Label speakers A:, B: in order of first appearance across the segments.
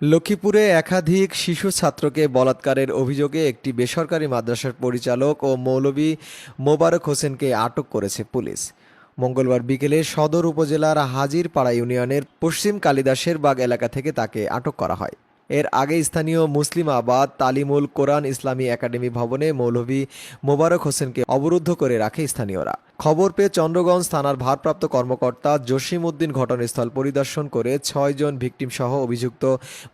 A: লক্ষ্মীপুরে একাধিক শিশু ছাত্রকে বলাৎকারের অভিযোগে একটি বেসরকারি মাদ্রাসার পরিচালক ও মৌলবী মোবারক হোসেনকে আটক করেছে পুলিশ। মঙ্গলবার বিকেলে সদর উপজেলার হাজিরপাড়া ইউনিয়নের পশ্চিম কালিদাসের বাগ এলাকা থেকে তাকে আটক করা হয়। এর আগে স্থানীয় মুসলিম আবাদ তালিমুল কোরআন ইসলামী একাডেমি ভবনে মৌলভী মোবারক হোসেনকে অবরুদ্ধ করে রাখে স্থানীয়রা। খবর পেয়ে চন্দ্রগঞ্জ থানার ভারপ্রাপ্ত কর্মকর্তা জসিম উদ্দিন ঘটনাস্থল পরিদর্শন করে ছয়জন ভিকটিম সহ অভিযুক্ত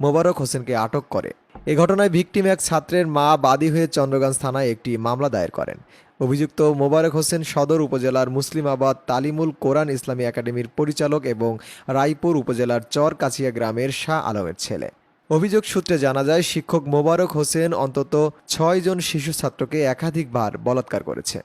A: মোবারক হোসেনকে আটক করে। এ ঘটনায় ভিকটিম এক ছাত্রের মা বাদী হয়ে চন্দ্রগঞ্জ থানায় একটি মামলা দায়ের করেন। অভিযুক্ত মোবারক হোসেন সদর উপজেলার মুসলিমাবাদ তালিমুল কোরআন ইসলামী একাডেমির পরিচালক এবং রায়পুর উপজেলার চর কাছিয়া গ্রামের শাহ আলমের ছেলে। অভিযোগ সূত্রে জানা যায়, শিক্ষক মোবারক হোসেন অন্তত ছয় জন শিশু ছাত্রকে একাধিকবার বলাৎকার করেছে।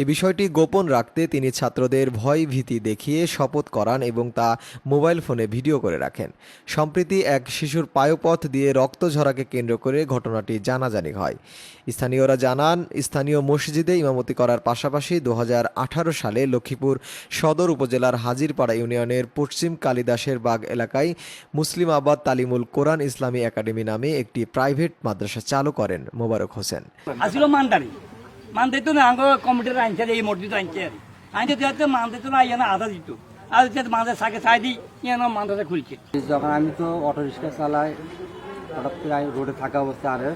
A: এই বিষয়টি গোপন রাখতে তিনি ছাত্রদের ভয় ভীতি দেখিয়ে শপথ করান এবং তা মোবাইল ফোনে ভিডিও করে রাখেন। সম্প্রতি এক শিশুর পায়পথ দিয়ে রক্ত ঝরাকে কেন্দ্র করে ঘটনাটি জানাজানি হয়। স্থানীয়রা জানান, স্থানীয় মসজিদে ইমামতি করার পাশাপাশি দু হাজার আঠারো সালে লক্ষ্মীপুর সদর উপজেলার হাজিরপাড়া ইউনিয়নের পশ্চিম কালিদাসের বাগ এলাকায় মুসলিম আবাদ তালিমুল কোরআন ইসলামী একাডেমি নামে একটি প্রাইভেট মাদ্রাসা চালু করেন মোবারক হোসেন।
B: মানতে তো না আঙ্গ কমিটির আনছে এই মসজিদ আনছে আনতে তো মানতে তো না ইয়ে আধা দিত আর মানতে সাকে ইয়ে মানতে খুলছে
C: যখন আমি তো অটো রিক্সা চালাই হঠাৎ করে আমি রোডে থাকা অবস্থায় আরে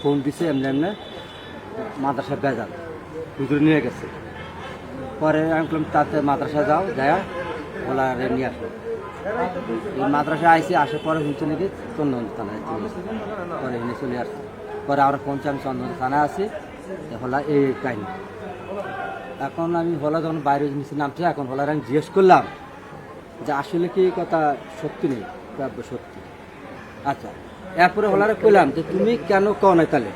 C: ফোন দিছে এমনি এমনি মাদ্রাসা বেজাল হুজুর নিয়ে গেছে পরে আমি বললাম তাতে মাদ্রাসা যাও যায় আরে নিয়ে আসো এই মাদ্রাসা আইসি আসার পরে শুনছে নাকি চন্দন থানায় পরে এনে চলে আসছে পরে আমরা পৌঁছে আমি চন্দন থানায় আসি হলা এই কাহিনী। এখন আমি হলা যখন বাইরে নিচে নামছে এখন হলার আমি জিজ্ঞেস করলাম যে আসলে কি কথা সত্যি নেই? সত্যি। আচ্ছা এরপরে হলারে কইলাম যে তুমি কেন কও নাই তাহলে?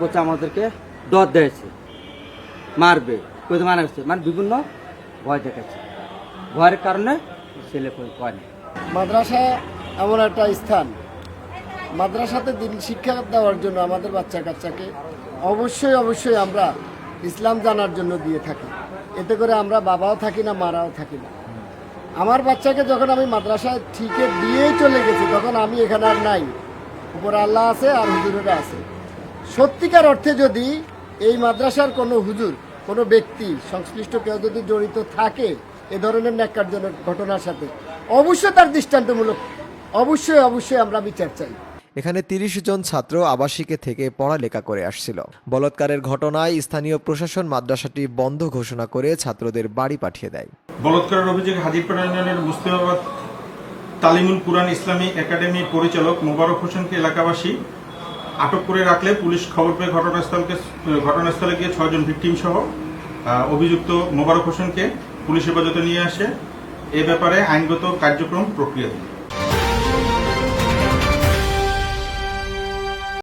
C: বলছে আমাদেরকে ডর দিয়েছে, মারবে। কইতে মানা হচ্ছে মানে বিভিন্ন ভয় দেখাচ্ছে। ভয়ের কারণে ছেলে কই কয় না
D: মাদ্রাসা এমন একটা স্থান। মাদ্রাসাতে দিন শিক্ষা দেওয়ার জন্য আমাদের বাচ্চা কাচ্চাকে অবশ্যই অবশ্যই আমরা ইসলাম জানার জন্য দিয়ে থাকি। এতে করে আমরা বাবাও থাকি না, মারাও থাকি না। আমার বাচ্চাকে যখন আমি মাদ্রাসায় ঠিকে দিয়েই চলে গেছি, তখন আমি এখানে আর নাই। উপর আল্লাহ আছে আর হুজুরেরা আছে। সত্যিকার অর্থে যদি এই মাদ্রাসার কোনো হুজুর, কোনো ব্যক্তি, সংশ্লিষ্ট কেউ যদি জড়িত থাকে এ ধরনের ন্যাক্কারজনক ঘটনার সাথে, অবশ্যই তার দৃষ্টান্তমূলক, অবশ্যই অবশ্যই আমরা বিচার চাই।
A: এখানে তিরিশ জন ছাত্র আবাসিকে থেকে পড়ালেখা করে আসছিল। বলাৎকারের ঘটনায় স্থানীয় প্রশাসন মাদ্রাসাটি বন্ধ ঘোষণা করে ছাত্রদের বাড়ি পাঠিয়ে দেয়।
E: বলাৎকারের অভিযোগে হাজিরপাড়া ইউনিয়নের মুস্তাবাদ তালিমুল কুরআন ইসলামী একাডেমির পরিচালক মোবারক হোসেনকে এলাকাবাসী আটক করে রাখলে পুলিশ খবর পেয়ে ঘটনাস্থলকে, ঘটনাস্থলে গিয়ে ছয়জন ভিকটিম সহ অভিযুক্ত মোবারক হোসেনকে পুলিশ হেফাজতে নিয়ে আসে। এ ব্যাপারে আইনগত কার্যক্রম প্রক্রিয়া